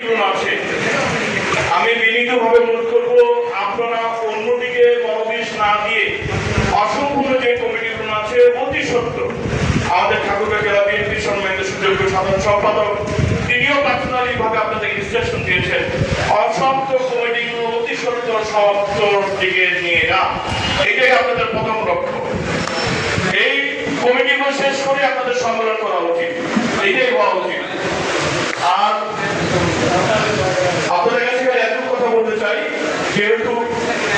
আছে আমি বিনীতভাবে অনুরোধ করব, আপনারা অন্যদিকে মনোবিষ না দিয়ে অসম্পূর্ণ যে কমিটি রুম আছে, অতি সত্য। আমাদের ঠাকুরগাঁ জেলা বিএনপি সম্মানিত সুযোগ্য সাধারণ সম্পাদক, তিনিও পার্সোনালি ভাবে আপনাদের ইনস্ট্রাকশন দিয়েছেন অসত্য কমিটিগুলো অতি সত্য সত্যর দিকে নিয়ে যা এটাই আপনাদের প্রথম লক্ষ্য। এই কমিটিগুলো শেষ করে আপনাদের সম্মেলন